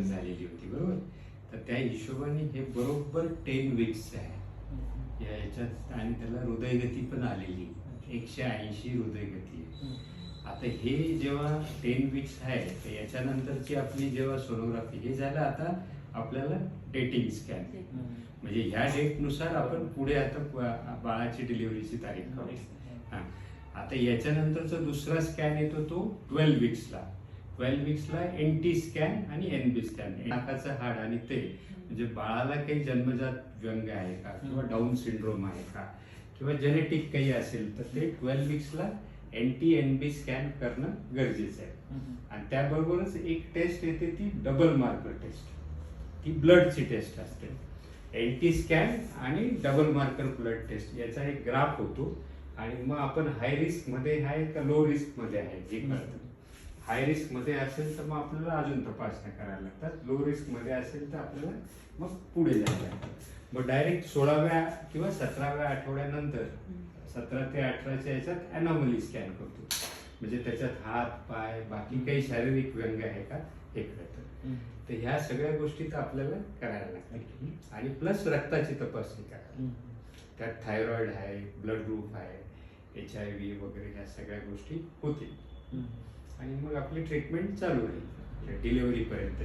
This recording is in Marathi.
पास झालेली होती बरोबर? तर त्या हिशोबाने हे बरोबर टेन वीक्स आहे. या याच्यात आणि त्याला हृदयगती पण आलेली. एकशे ऐंशी हृदयगती आहे. आता हे जेव्हा टेन वीक्स आहे तर याच्यानंतरची आपली जेव्हा सोनोग्राफी हे झालं आता आपल्याला डेटिंग स्कॅन म्हणजे ह्या डेटनुसार आपण पुढे आता बाळाची डिलिव्हरीची तारीख हा. आता याच्यानंतरचा दुसरा स्कॅन येतो तो ट्वेल्व वीक्सला ट्वेल्व वीक्सला एन टी स्कॅन आणि एन बी स्कॅन नाकाचं हाड आणि ते. म्हणजे बाळाला काही जन्मजात व्यंग आहे का किंवा डाऊन सिंड्रोम आहे का किंवा जेनेटिक काही असेल तर ते twelve वीक्सला N T N B scan करणं गरजेचं आहे. आणि त्याबरोबरच एक टेस्ट येते ती डबल मार्कर टेस्ट ती ब्लडची टेस्ट असते. एन टी स्कॅन आणि डबल मार्कर ब्लड टेस्ट याचा एक ग्राफ होतो. आणि मग आपण हाय रिस्कमध्ये आहे का लो रिस्कमध्ये आहे? हे कळतं. हाय रिस्कमध्ये असेल तर मग आपल्याला अजून तपासण्या करायला लागतात. लो रिस्कमध्ये असेल तर आपल्याला मग पुढे जायला लागतं. मग डायरेक्ट सोळाव्या किंवा सतराव्या आठवड्यानंतर सतरा ते अठराच्या याच्यात अनॉमली स्कॅन करतो. म्हणजे त्याच्यात हात पाय बाकी काही शारीरिक व्यंग आहे का? हे कळतं. तर ह्या सगळ्या गोष्टी तर आपल्याला करायला लागतात. आणि प्लस रक्ताची तपासणी करायला त्यात थायरॉइड आहे ब्लड ग्रुप आहे एच आय व्ही वगैरे ह्या सगळ्या गोष्टी होतील. आणि मग आपली ट्रीटमेंट चालू राहील. डिलिव्हरी पर्यंत